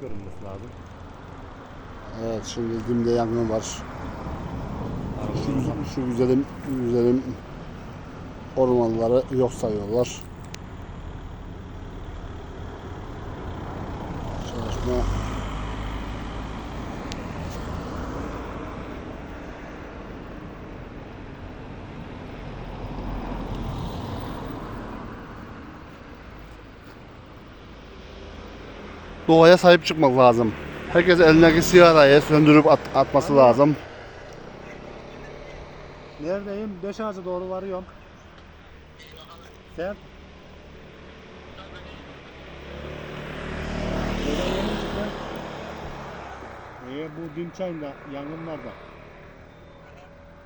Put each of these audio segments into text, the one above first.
görünmesi lazım. Evet şimdi dimde yangın var. Şu, şu güzelim güzelim ormanları yok sayıyorlar. Çalışma Doğaya sahip çıkmak lazım. Herkes elindeki sigarayı söndürüp at- atması lazım. Neredeyim? Beş ağaca doğru varıyorum. Sen? Ee, bu dün çayında yangın var da.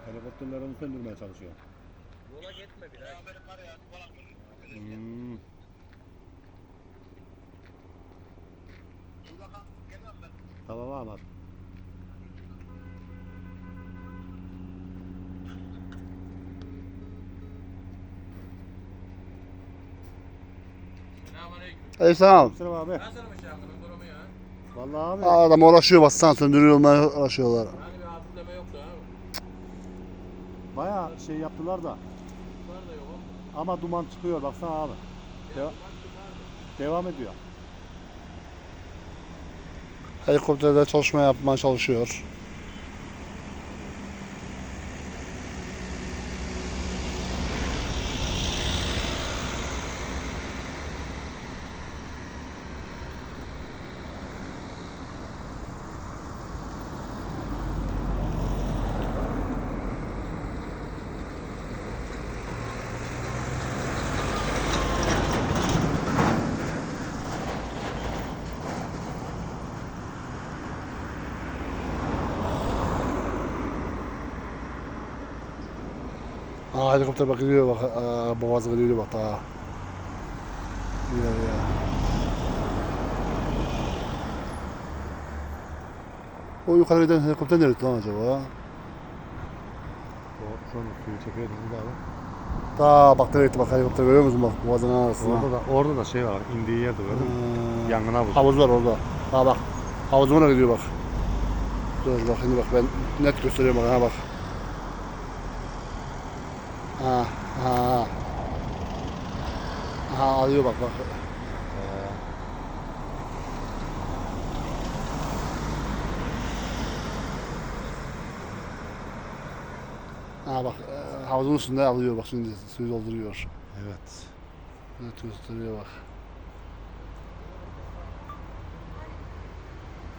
Helikopterler onu söndürmeye çalışıyor. Yola gitme biraz. Hmm. Tamam abi. Selamünaleyküm. Aleykümselam. Selam abi. Nasılmış yangının durumu ya? Vallahi abi. Adam uğraşıyor bassana söndürüyorlar uğraşıyorlar. Hani bir hatırlama yoktu ha. Baya şey yaptılar da. Var da yok. Ama duman çıkıyor baksana abi. Deva- devam ediyor. Helikopterler çalışma yapmaya çalışıyor. Aa helikopter bak gidiyor bak. Aa, boğaz gidiyor bak daha. Gidiyor ya. O yukarı giden helikopter nerede lan acaba? O son suyu çekiyor bizim de abi. Daha bak nereye gitti bak helikopter görüyor musun bak boğazın arasına. Orada da orada da şey var. indiği yerde mü? Ee, Yangın havuzu. Havuz var orada. Ha bak. Havuzuna gidiyor bak. Dur bak şimdi bak ben net gösteriyorum bak ha bak. Ha ha. Ha alıyor bak bak. Ha bak e, havuzun üstünde alıyor bak şimdi suyu dolduruyor. Evet. Net gösteriyor bak.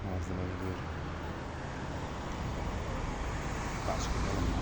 Malzeme gidiyor. Kaç gün